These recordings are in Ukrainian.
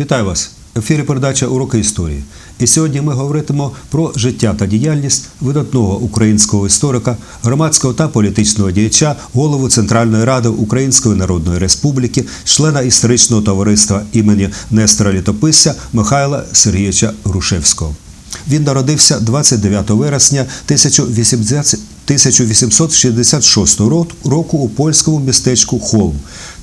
Вітаю вас! В ефірі передача Уроки історії. І сьогодні ми говоритимо про життя та діяльність видатного українського історика, громадського та політичного діяча, голову Центральної ради Української Народної Республіки, члена історичного товариства імені Нестора Літописця Михайла Сергійовича Грушевського. Він народився 29 вересня 1080 1866 року у польському містечку Холм.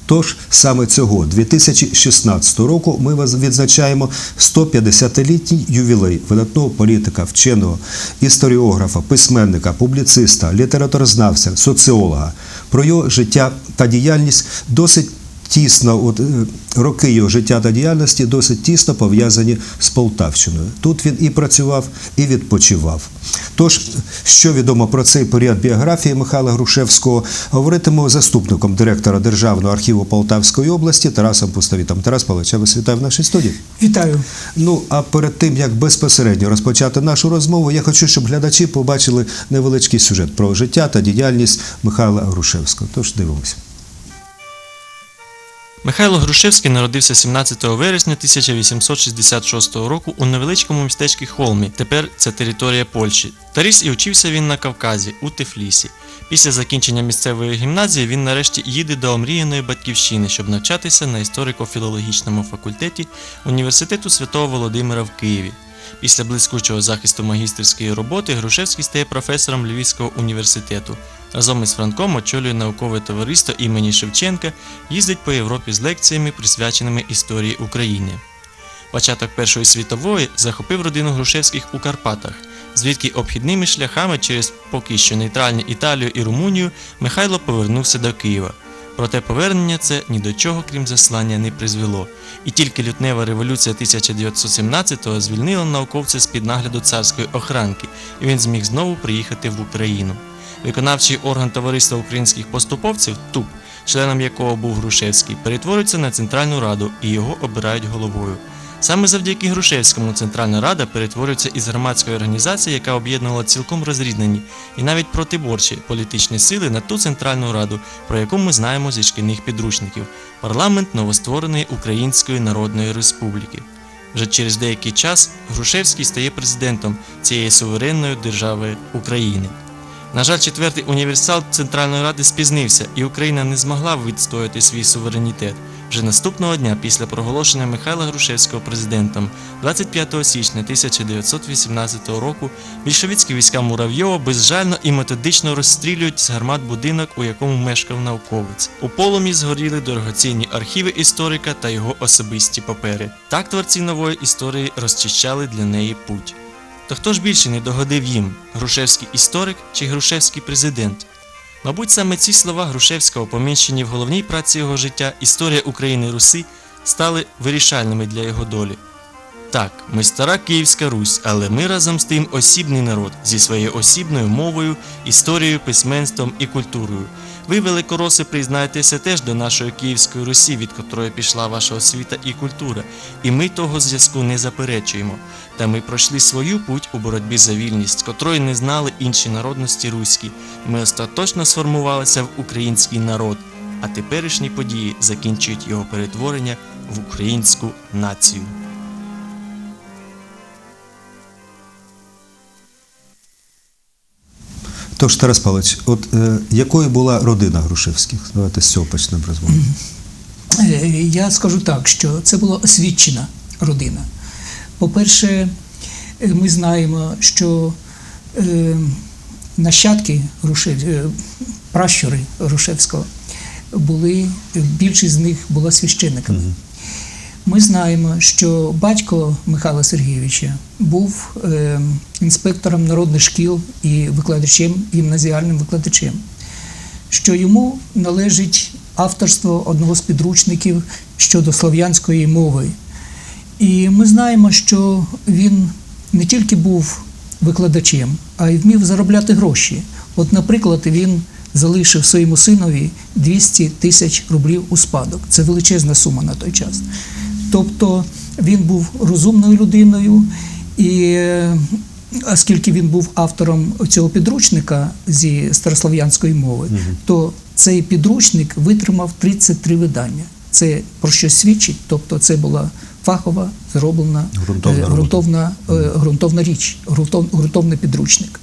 Тож саме цього 2016 року ми вас відзначаємо 150-літній ювілей видатного політика, вченого, історіографа, письменника, публіциста, літературознавця, соціолога. Про його життя та діяльність досить тісно, от е, роки його життя та діяльності досить тісно пов'язані з Полтавщиною. Тут він і працював, і відпочивав. Тож, що відомо про цей період біографії Михайла Грушевського, говоритимемо з заступником директора Державного архіву Полтавської області Тарасом Пустовітом. Тарас Павлович, я вас вітаю в нашій студії. Вітаю. Ну а перед тим як безпосередньо розпочати нашу розмову, я хочу, щоб глядачі побачили невеличкий сюжет про життя та діяльність Михайла Грушевського. Тож дивимося. Михайло Грушевський народився 17 вересня 1866 року у невеличкому містечку Холмі. Тепер це територія Польщі. Та ріс і учився він на Кавказі у Тифлісі. Після закінчення місцевої гімназії він нарешті їде до омріяної батьківщини, щоб навчатися на історико-філологічному факультеті університету Святого Володимира в Києві. Після блискучого захисту магістерської роботи Грушевський стає професором Львівського університету. Разом із Франком очолює наукове товариство імені Шевченка, їздить по Європі з лекціями, присвяченими історії України. Початок Першої світової захопив родину Грушевських у Карпатах, звідки обхідними шляхами через поки що нейтральні Італію і Румунію Михайло повернувся до Києва. Проте повернення це ні до чого, крім заслання, не призвело. І тільки лютнева революція 1917-го звільнила науковця з-під нагляду царської охранки, і він зміг знову приїхати в Україну. Виконавчий орган Товариства українських поступовців ТУП, членом якого був Грушевський, перетворюється на Центральну Раду і його обирають головою. Саме завдяки Грушевському Центральна Рада перетворюється із громадської організації, яка об'єднувала цілком розрізнені і навіть протиборчі політичні сили на ту Центральну Раду, про яку ми знаємо зі шкільних підручників парламент новоствореної Української Народної Республіки. Вже через деякий час Грушевський стає президентом цієї суверенної держави України. На жаль, четвертий універсал Центральної Ради спізнився, і Україна не змогла відстояти свій суверенітет. Вже наступного дня після проголошення Михайла Грушевського президентом 25 січня 1918 року більшовицькі війська Муравйова безжально і методично розстрілюють з гармат будинок, у якому мешкав науковець. У полум'ї згоріли дорогоцінні архіви історика та його особисті папери. Так творці нової історії розчищали для неї путь. То хто ж більше не догодив їм Грушевський історик чи Грушевський президент? Мабуть, саме ці слова Грушевського, поміщені в головній праці його життя Історія України Руси, стали вирішальними для його долі. Так, ми стара Київська Русь, але ми разом з тим осібний народ зі своєю осібною мовою, історією, письменством і культурою. Ви, великороси, признаєтеся теж до нашої Київської Русі, від котрої пішла ваша освіта і культура, і ми того зв'язку не заперечуємо. Та ми пройшли свою путь у боротьбі за вільність, котрої не знали інші народності руські. Ми остаточно сформувалися в український народ, а теперішні події закінчують його перетворення в українську націю. Тож, Тарас Павлович, от е, якою була родина Грушевських? Давайте з цього почнемо розмову. Е, Я скажу так, що це була освічена родина. По-перше, е, ми знаємо, що е, нащадки Грушев... е, пращури Грушевського були, більшість з них була священниками. Ми знаємо, що батько Михайла Сергійовича був е, інспектором народних шкіл і викладачем, гімназіальним викладачем, що йому належить авторство одного з підручників щодо слов'янської мови. І ми знаємо, що він не тільки був викладачем, а й вмів заробляти гроші. От, наприклад, він залишив своєму синові 200 тисяч рублів у спадок. Це величезна сума на той час. Тобто він був розумною людиною, і е, оскільки він був автором цього підручника зі старослов'янської мови, то цей підручник витримав 33 видання. Це про що свідчить, тобто це була фахова зроблена Ґрунтовна е, ґрунтовна, е, ґрунтовна річ, ґрунтов, ґрунтовний підручник.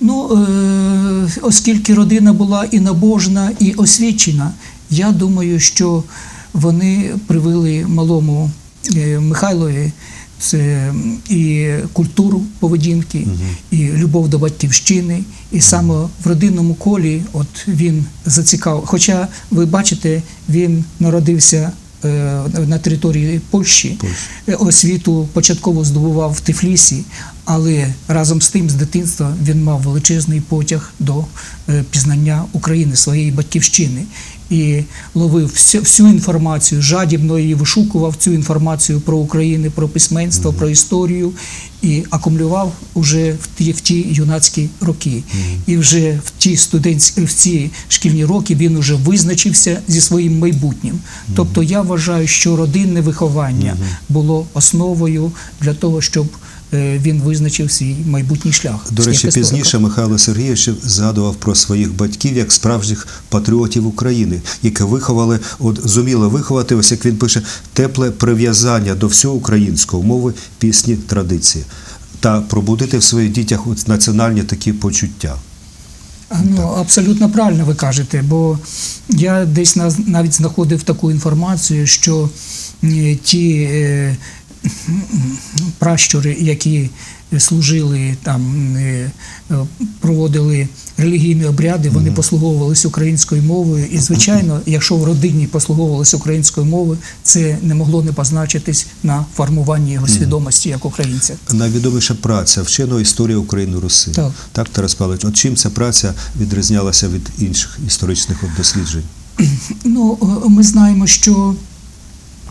Ну, е, оскільки родина була і набожна, і освічена, я думаю, що вони привили малому е, Михайлові це і культуру поведінки, і любов до батьківщини. І саме в родинному колі от він зацікавив. Хоча ви бачите, він народився е, на території Польщі, Польщі. Е, освіту початково здобував в Тифлісі, але разом з тим, з дитинства, він мав величезний потяг до пізнання України, своєї батьківщини. І ловив всю, всю інформацію, жадібно її вишукував цю інформацію про Україну, про письменство, про історію і акумулював уже в ті, в ті юнацькі роки. І вже в ті студентські в ці шкільні роки він уже визначився зі своїм майбутнім. Тобто я вважаю, що родинне виховання було основою для того, щоб він визначив свій майбутній шлях. До речі, пізніше Михайло Сергійович згадував про своїх батьків як справжніх патріотів України, які виховали, от зуміли виховати, ось як він пише, тепле прив'язання до всього українського мови, пісні, традиції та пробудити в своїх дітях от національні такі почуття. Ну, абсолютно правильно ви кажете, бо я десь на- навіть знаходив таку інформацію, що е, ті е, пращури, які служили там, е, е, проводили релігійні обряди, вони послуговувалися українською мовою. І, звичайно, якщо в родині послуговувалися українською мовою, це не могло не позначитись на формуванні його свідомості як українця. Найвідоміша праця вченого історія України Руси. Так. так Тарас Павлович, от чим ця праця відрізнялася від інших історичних досліджень? Ну, е, ми знаємо, що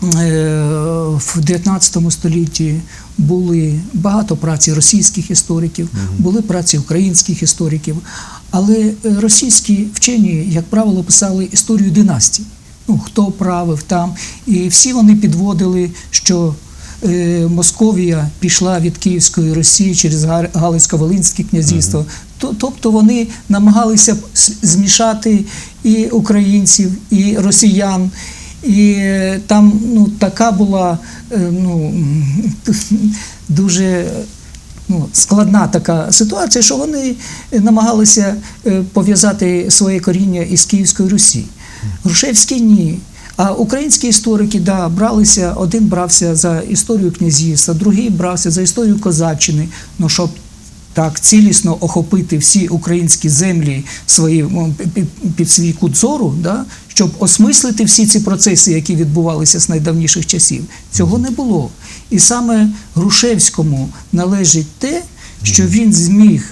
в 19 столітті були багато праці російських істориків, були праці українських істориків, але е, російські вчені, як правило, писали історію династій. Ну, хто правив там, і всі вони підводили, що е, Московія пішла від Київської Росії через Галицько-Волинське князівство. То- Тобто вони намагалися змішати і українців, і росіян. І е, там ну, така була е, ну, дуже ну, складна така ситуація, що вони намагалися е, пов'язати своє коріння із Київської Русі. Грушевський ні. А українські історики да, бралися, один брався за історію князівства, другий брався за історію козаччини. Ну, щоб так цілісно охопити всі українські землі свої, під- свій кут зору, да, щоб осмислити всі ці процеси, які відбувалися з найдавніших часів. Цього не було. І саме Грушевському належить те, що він зміг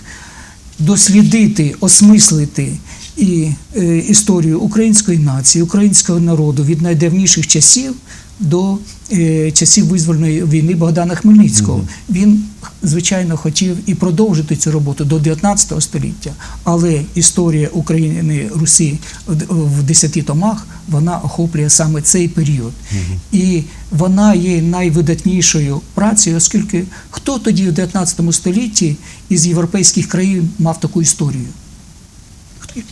дослідити, осмислити і е, історію української нації, українського народу від найдавніших часів до е, часів визвольної війни Богдана Хмельницького. Він, звичайно, хотів і продовжити цю роботу до 19 століття, але історія України Русі в- в десяти томах вона охоплює саме цей період. І вона є найвидатнішою працею, оскільки хто тоді в 19 столітті із європейських країн мав таку історію?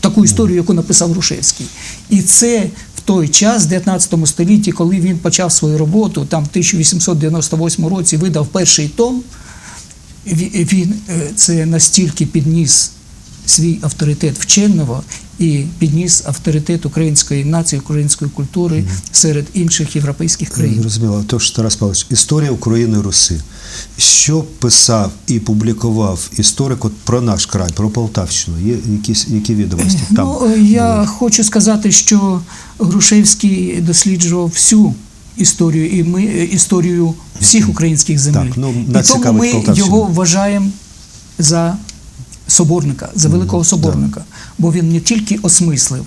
Таку історію, яку написав Грушевський. І це в той час, в 19 столітті, коли він почав свою роботу, там в 1898 році видав перший том, він е, це настільки підніс свій авторитет вченого і підніс авторитет української нації, української культури серед інших європейських країн. Зрозуміло. Тож, Тарас Павлович, історія України Руси. Що писав і публікував історик от про наш край, про Полтавщину? Є якісь які відомості там? Ну, я хочу сказати, що Грушевський досліджував всю історію, і ми е, історію всіх українських земель. Так, ну, і тому ми його вважаємо за соборника, за великого соборника, бо він не тільки осмислив.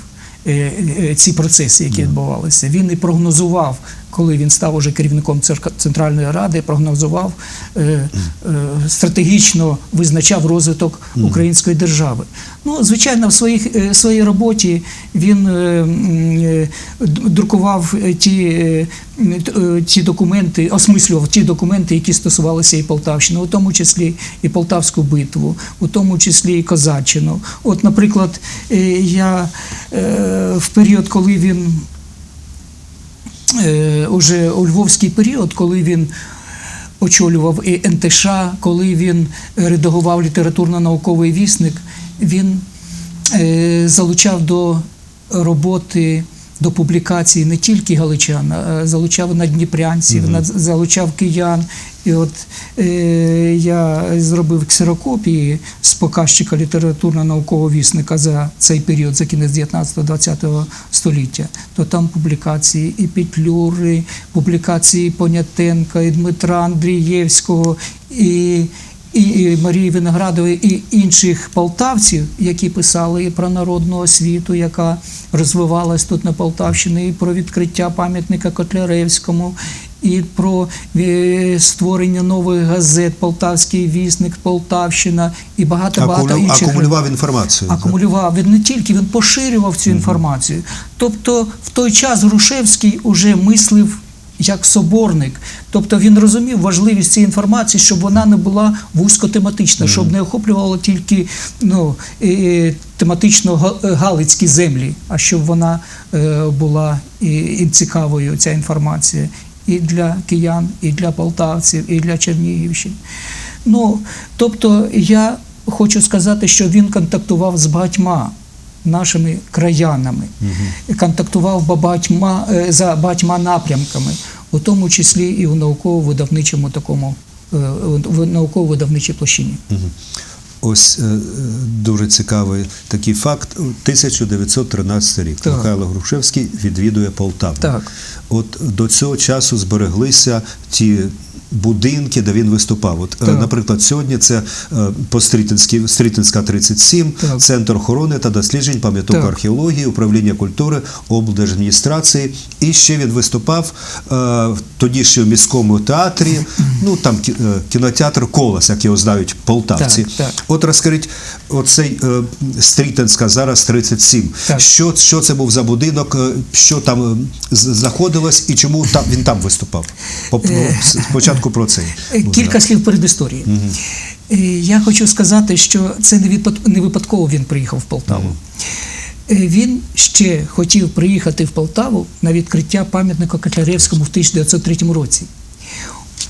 е, е, Ці процеси, які відбувалися, він і прогнозував, коли він став уже керівником Центральної Ради, прогнозував е, е, стратегічно визначав розвиток української держави. Ну, звичайно, в своїх е, своїй роботі він друкував ті, ті документи, осмислював ті документи, які стосувалися і Полтавщини, у тому числі і Полтавську битву, у тому числі і Козаччину. От, наприклад, я в період, коли він уже у львовський період, коли він очолював і НТШ, коли він редагував літературно-науковий вісник, він е, залучав до роботи. До публікації не тільки галичан, а залучав надніпрянців, над- залучав киян. І от е, я зробив ксерокопії з показчика літературно-наукового вісника за цей період, за кінець 19-20 століття. То там публікації і Петлюри, публікації Понятенка, і Дмитра Андрієвського, і і, Марії Виноградової, і інших полтавців, які писали і про народну освіту, яка розвивалась тут на Полтавщині, і про відкриття пам'ятника Котляревському, і про е, створення нових газет, Полтавський вісник, Полтавщина і багато багато Акумулю- інших акумулював інформацію. акумулював. Він не тільки він поширював цю інформацію. Тобто, в той час Грушевський уже мислив як соборник. Тобто він розумів важливість цієї інформації, щоб вона не була вузькотематична, щоб не охоплювала тільки ну, е, тематично га- галицькі землі, а щоб вона е, була і, і цікавою, ця інформація. І для киян, і для полтавців, і для Чернігівщини. Ну, тобто я хочу сказати, що він контактував з багатьма нашими краянами, контактував ба- багатьма, е, за багатьма напрямками, у тому числі і у науково-видавничому такому е, в науково-видавничій площині. Мгм. Ось е, дуже цікавий такий факт. 1913 рік Так. Михайло Грушевський відвідує Полтаву. Так. От до цього часу збереглися ті будинки, де він виступав. От, е, Так. наприклад, сьогодні це е, по Стрітинська 37, Так. Центр охорони та досліджень пам'яток археології, управління культури, облдержадміністрації. І ще він виступав е, в тоді ще в міському театрі, ну там кінотеатр Колос, як його знають полтавці. Так, так. От розкажіть, оцей е, Стрітинська зараз 37. Так. Що, що це був за будинок, що там знаходилось і чому там він там виступав? По- по- Спочатку про цей. Е, Кілька слів передісторії. Е, Я хочу сказати, що це не випадково він приїхав в Полтаву. Е, Він ще хотів приїхати в Полтаву на відкриття пам'ятника Котляревському в 1903 році.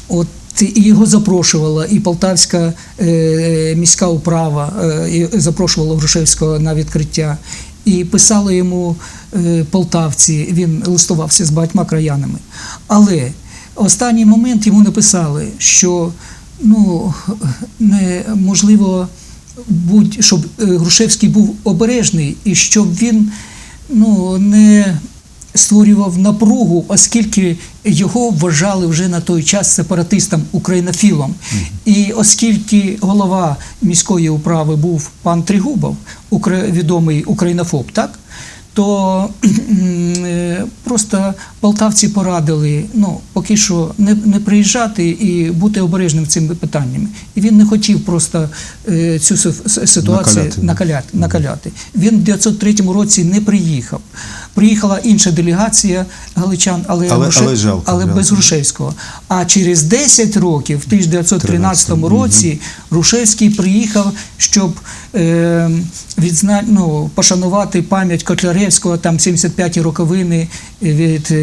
От і його запрошувала і Полтавська е, міська управа е, запрошувала Грушевського на відкриття. І писали йому е, полтавці, він листувався з багатьма краянами. Але останній момент йому написали, що ну, неможливо будь, щоб е, Грушевський був обережний і щоб він ну, не створював напругу, оскільки його вважали вже на той час сепаратистом українофілом. І оскільки голова міської управи був пан Тригубов, відомий українофоб, так? То е, просто полтавці порадили ну, поки що не, не приїжджати і бути обережним цими питаннями. І він не хотів просто е, цю ситуацію Накаляти, накаляти, накаляти. Він в 1903 році не приїхав. Приїхала інша делегація галичан, але, Але- але жалко, але жалко. без Грушевського. А через 10 років, в 1913 році, Грушевський приїхав, щоб е, відзна... ну, пошанувати пам'ять Котляревського, там 75-ті роковини від е,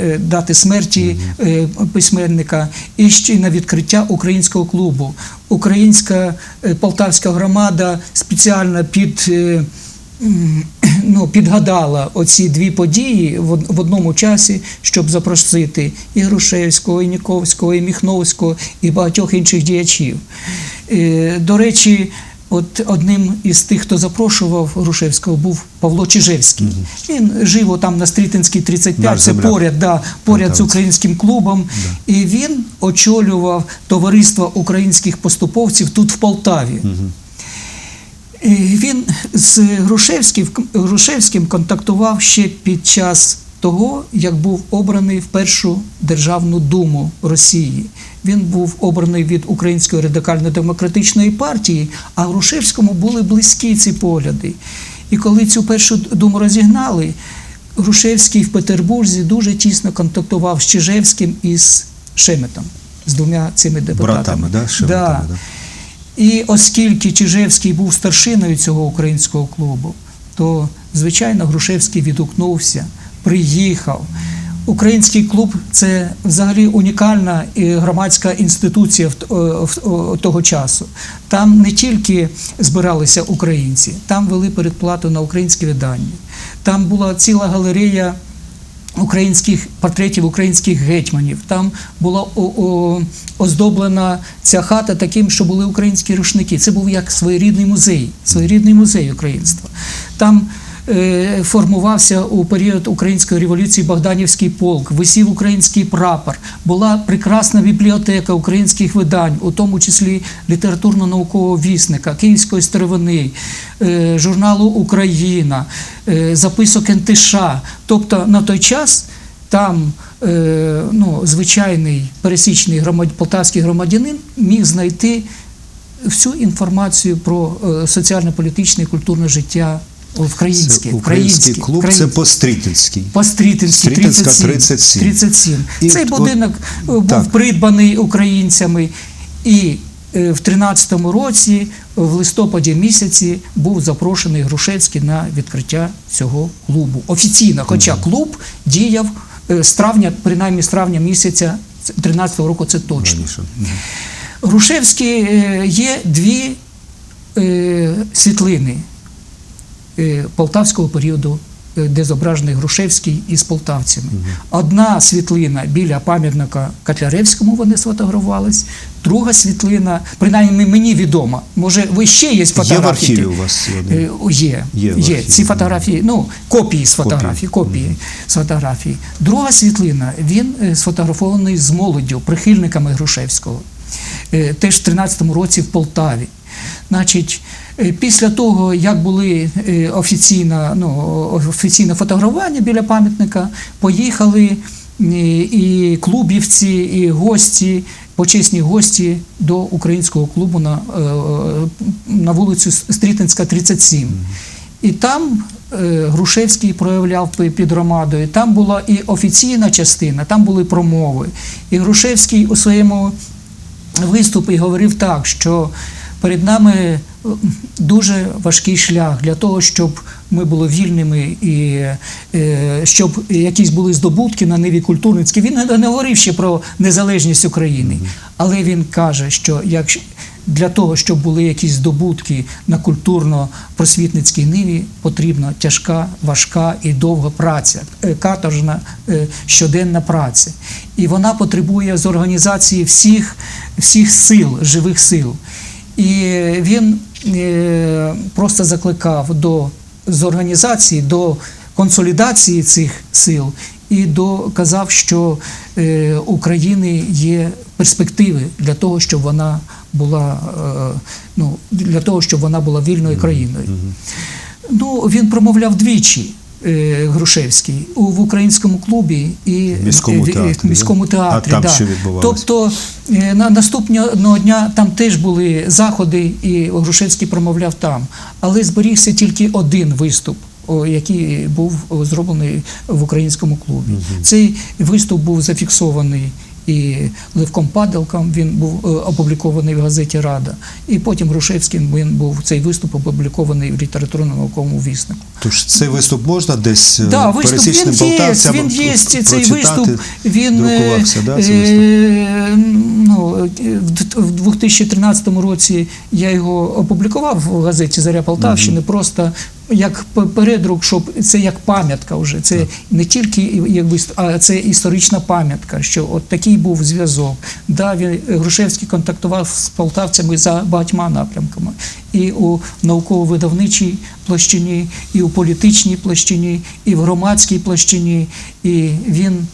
е, дати смерті е, письменника, і ще на відкриття українського клубу. Українська е, полтавська громада спеціально під. е, ну, підгадала оці дві події в одному часі, щоб запросити і Грушевського, і Ніковського, і Міхновського, і багатьох інших діячів. Е, До речі, от одним із тих, хто запрошував Грушевського, був Павло Чижевський. Він жив там на Стрітинській 35, Наш це земляк. поряд, да, поряд з українським клубом. І він очолював товариство українських поступовців тут в Полтаві. І Він з Грушевським, Грушевським контактував ще під час того, як був обраний в першу державну думу Росії. Він був обраний від Української радикально-демократичної партії, а Грушевському були близькі ці погляди. І коли цю першу думу розігнали, Грушевський в Петербурзі дуже тісно контактував з Чижевським і з Шеметом, з двома цими депутатами. Братами, да, Шеметами, да. І оскільки Чижевський був старшиною цього українського клубу, то звичайно Грушевський відгукнувся, приїхав. Український клуб це взагалі унікальна громадська інституція о, того часу. Там не тільки збиралися українці, там вели передплату на українські видання. Там була ціла галерея українських портретів українських гетьманів. Там була оздоблена ця хата таким, що були українські рушники. Це був як своєрідний музей, своєрідний музей українства. Там е, формувався у період української революції Богданівський полк, висів український прапор, була прекрасна бібліотека українських видань, у тому числі літературно-наукового вісника, Київської старовини, е, журналу Україна, е, записок НТШ. Тобто на той час там е, ну, звичайний пересічний громад... полтавський громадянин міг знайти всю інформацію про е, соціально-політичне і культурне життя українське. Це український клуб, це українське. по-стрітинській. По Стрітинській Стрітинська 37. 37. 37. І Цей от- будинок е, був так. придбаний українцями. І е, в 13-му році, в листопаді місяці, був запрошений Грушевський на відкриття цього клубу. Офіційно, хоча клуб діяв е, з травня, принаймні з травня місяця 13-го року, це точно. Раніше. Грушевський є дві е, світлини полтавського періоду, е, де зображений Грушевський із полтавцями. Одна світлина біля пам'ятника Котляревському вони сфотографувались, друга світлина, принаймні мені відома. Може, ви ще є фотографії? Є в архіві у вас? Е, Є, Є є, в ці фотографії, ну, копії з фотографій, копії з фотографій. Друга світлина, він е, сфотографований з молоддю, прихильниками Грушевського. Е, Теж в 13-му році в Полтаві. Значить, е, після того, як були е, офіційно, ну, офіційне фотографування біля пам'ятника, поїхали е, і клубівці, і гості, почесні гості до українського клубу на, е, на вулицю Стрітинська, 37. І там е, Грушевський проявляв під громадою. Там була і офіційна частина, там були промови. І Грушевський у своєму виступі говорив так, що перед нами е, дуже важкий шлях для того, щоб ми були вільними і е, щоб якісь були здобутки на ниві культурницькій. Він не не говорив ще про незалежність України, але він каже, що якщо для того, щоб були якісь здобутки на культурно-просвітницькій ниві, потрібна тяжка, важка і довга праця, е, каторжна е, щоденна праця. І вона потребує з організації всіх, всіх сил, живих сил. І він просто закликав до з організації, до консолідації цих сил і до казав, що е, України є перспективи для того, щоб вона була е, ну, для того, щоб вона була вільною країною. Ну, він промовляв двічі. Е, Грушевський у в українському клубі і В міському в- в- театрі, в міському да? театрі. А там да. що? Тобто е, на наступного дня там теж були заходи, і Грушевський промовляв там. Але зберігся тільки один виступ, який був зроблений в українському клубі. Цей виступ був зафіксований. І Левком Падалком він був е, опублікований в газеті Рада. І потім Грушевським він був цей виступ опублікований в літературно-науковому віснику. Тож цей виступ можна десь е, Да, виступ пересічним він є, він є, цей виступ, він е, друкувався, да, цей е, ну, в 2013 році я його опублікував в газеті Заря Полтавщини, просто як передрук, щоб це як пам'ятка вже. Це не тільки і- як а це історична пам'ятка, що от такий був зв'язок. Да, він, Грушевський контактував з полтавцями за багатьма напрямками. І у науково-видавничій площині, і у політичній площині, і в громадській площині. І він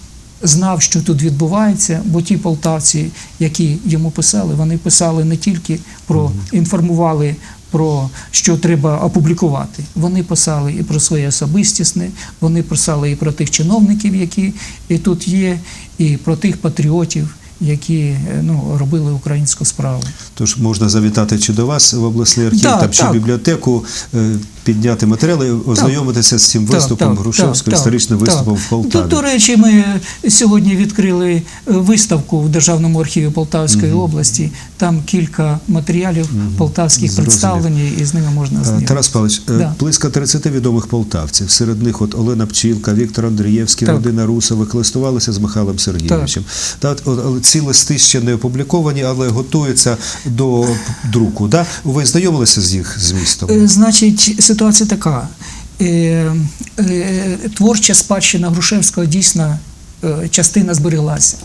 знав, що тут відбувається, бо ті полтавці, які йому писали, вони писали не тільки про інформували про що треба опублікувати. Вони писали і про своє особистісне, вони писали і про тих чиновників, які і тут є, і про тих патріотів, які е, ну, робили українську справу. Тож можна завітати чи до вас в обласний архів, Да, там, чи так. бібліотеку, е, підняти матеріали, ознайомитися з цим виступом Грушевського, історичним виступом в Полтаві. До, до речі, ми сьогодні відкрили е, виставку в Державному архіві Полтавської області. Там кілька матеріалів полтавських Зрозумів. представлені, і з ними можна знайомитися. Тарас Павлович, Да. близько 30 відомих полтавців. Серед них от Олена Пчілка, Віктор Андрієвський, Так. родина Русових листувалися з Михайлом Сергійовичем. Та, от, ці листи ще не опубліковані, але готуються до друку. Да? Ви знайомилися з їх змістом? Е, Значить, ситуація така. Е, е, Творча спадщина Грушевського дійсно частина збереглася.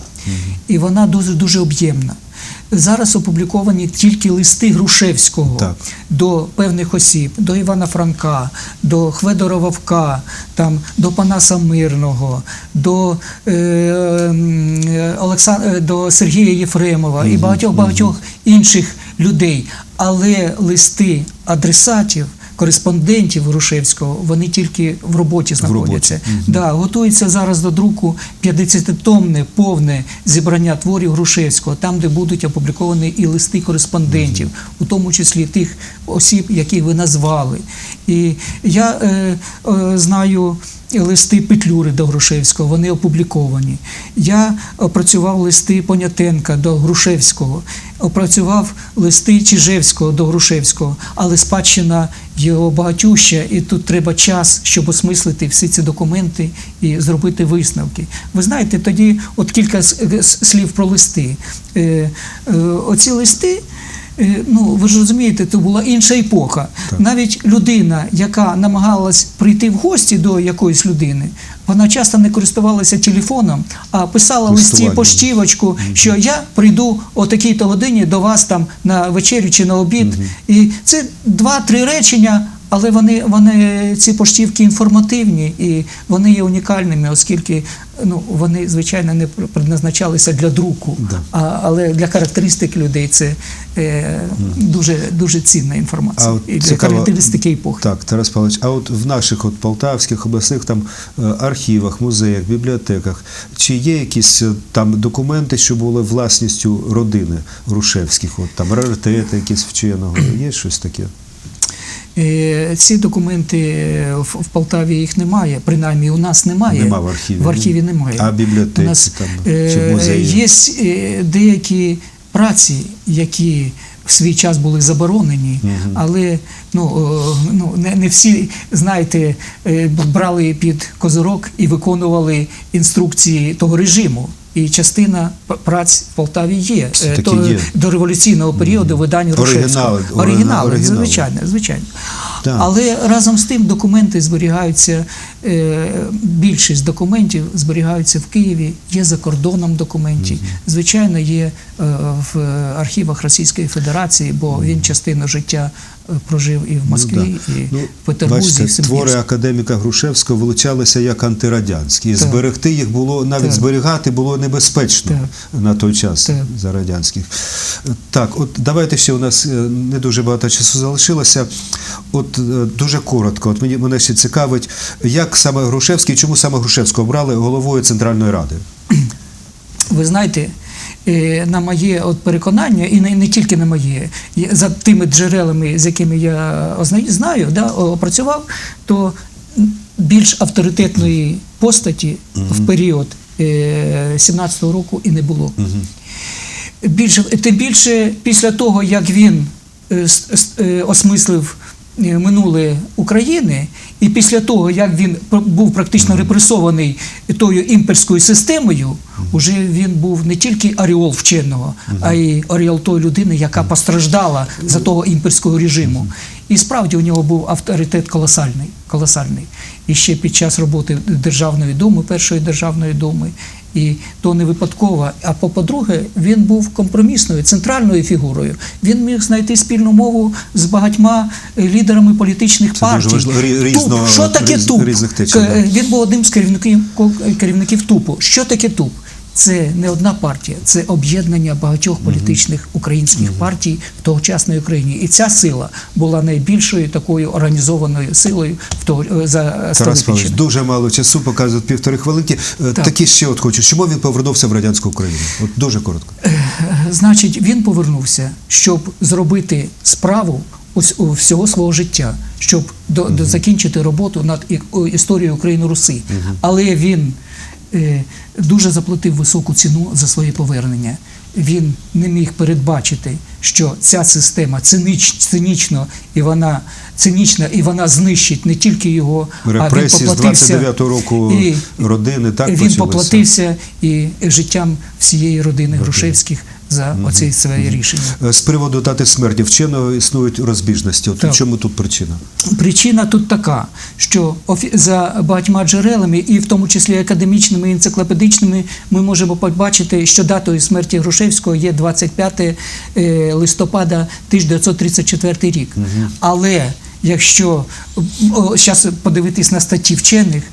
І вона дуже, дуже об'ємна. Зараз опубліковані тільки листи Грушевського Так. до певних осіб, до Івана Франка, до Хведора Вовка, там, до Панаса Мирного, до, е, м, е, до Сергія Єфремова і багатьох багатьох інших людей. Але листи адресатів, кореспондентів Грушевського, вони тільки в роботі знаходяться. Да, готується зараз до друку 50-томне повне зібрання творів Грушевського, там, де будуть опубліковані і листи кореспондентів, у тому числі тих осіб, яких ви назвали. І я е, е, знаю. Листи Петлюри до Грушевського, вони опубліковані. Я опрацював листи Понятенка до Грушевського, опрацював листи Чижевського до Грушевського, але спадщина його багатюща, і тут треба час, щоб осмислити всі ці документи і зробити висновки. Ви знаєте, тоді от кілька слів про листи. Е, е, Оці листи. Е, Ну, ви ж розумієте, це була інша епоха. Навіть людина, яка намагалась прийти в гості до якоїсь людини, вона часто не користувалася телефоном, а писала листі поштівочку, що я прийду о такій-то годині до вас там на вечерю чи на обід. І це два-три речення. Але вони, вони ці поштівки інформативні і вони є унікальними, оскільки ну, вони, звичайно, не предназначалися для друку, Да. а, але для характеристик людей це дуже, дуже цінна інформація. А от і для цікаво- характеристики епохи. Так, Тарас Павлович, а от в наших от полтавських обласних там е, архівах, музеях, бібліотеках, чи є якісь е, там документи, що були власністю родини Грушевських? От там раритети якісь вченого, є щось таке? Е, Ці документи е, в Полтаві їх немає, принаймні у нас немає. Нема в архіві, В архіві немає. А бібліотеці у нас там, е, чи в музеї? є е, деякі праці, які в свій час були заборонені, але ну, ну, не, не всі, знаєте, е, брали під козирок і виконували інструкції того режиму. І частина праць в Полтаві є. Е, то- є. До революційного періоду видання Рушевського. оригінали, Оригінали, оригінали. звичайно, звичайно. Так. Але разом з тим документи зберігаються, е, більшість документів зберігаються в Києві, є за кордоном документів. Звичайно, є е, в архівах Російської Федерації, бо він частину життя прожив і в Москві, Ну, да. і Ну, в Петербурзі, і в Бачите, твори академіка Грушевського вилучалися як антирадянські. І Так. зберегти їх було, навіть Так. зберігати було небезпечно на той час Так. за радянських. Так, от давайте ще у нас е, не дуже багато часу залишилося. От е, дуже коротко, от мені мене ще цікавить, як саме Грушевський, чому саме Грушевського обрали головою Центральної Ради? Ви знаєте, е, на моє от переконання, і не, не тільки на моє, за тими джерелами, з якими я знаю, да, опрацював, то більш авторитетної постаті в період е, 17-го року і не було. Більше, тим більше після того, як він е, е, осмислив е, минуле України, і після того, як він був практично репресований тою імперською системою, уже він був не тільки аріол вченого, а й аріол тої людини, яка постраждала за того імперського режиму. І справді у нього був авторитет колосальний. колосальний. І ще під час роботи Державної думи, першої Державної думи. І то не випадково. А по- по-друге, він був компромісною, центральною фігурою. Він міг знайти спільну мову з багатьма е, лідерами політичних Це партій. дуже важливо. Рі- ТУП. Що таке різ- ТУП? різних течій, да. Він був одним з керівників, керівників ТУПу. Що таке ТУП? Це не одна партія, це об'єднання багатьох політичних українських партій в тогочасній Україні. І ця сила була найбільшою такою організованою силою в того е, за Тарас Павлович, дуже мало часу, показують півтори хвилинки. Е, Так. Такі ще от хочу. Чому він повернувся в радянську Україну? От дуже коротко. Значить, він повернувся, щоб зробити справу всього свого життя, щоб до, до закінчити роботу над історією України Руси. Але він е, дуже заплатив високу ціну за своє повернення. Він не міг передбачити, що ця система цинич, цинічно і вона цинічна, і вона знищить не тільки його, Репресії а він поплатився 29-го року і- родини, так він поплатився і життям всієї родини Грушевських за оце своє рішення. Е, З приводу дати смерті вченого існують розбіжності. От в чому тут причина? Причина тут така, що за багатьма джерелами, і в тому числі академічними, і енциклопедичними, ми можемо побачити, що датою смерті Грушевського є 25 е, листопада 1934 рік. Але якщо зараз подивитись на статті вчених,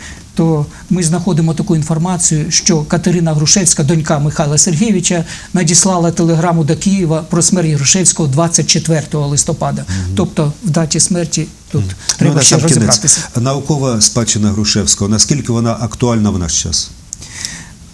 то ми знаходимо таку інформацію, що Катерина Грушевська, донька Михайла Сергійовича, надіслала телеграму до Києва про смерть Грушевського 24 листопада. Тобто в даті смерті тут треба на ще розібратися. Наукова спадщина Грушевського. Наскільки вона актуальна в наш час?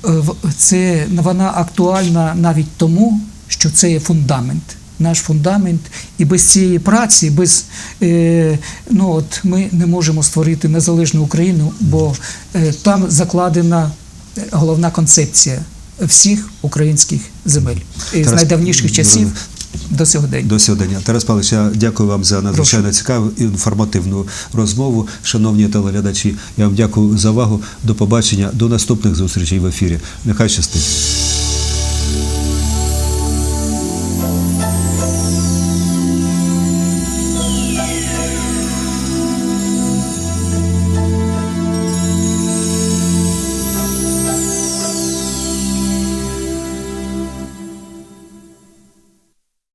Е, Це вона актуальна навіть тому, що це є фундамент. Наш фундамент, і без цієї праці, без е, ну от ми не можемо створити незалежну Україну, бо е, там закладена е, головна концепція всіх українських земель І з найдавніших часів до сьогодення. До сьогодення. Тарас Павлович, я дякую вам за надзвичайно цікаву і інформативну розмову. Шановні телеглядачі, я вам дякую за увагу. До побачення, до наступних зустрічей в ефірі. Нехай щастить.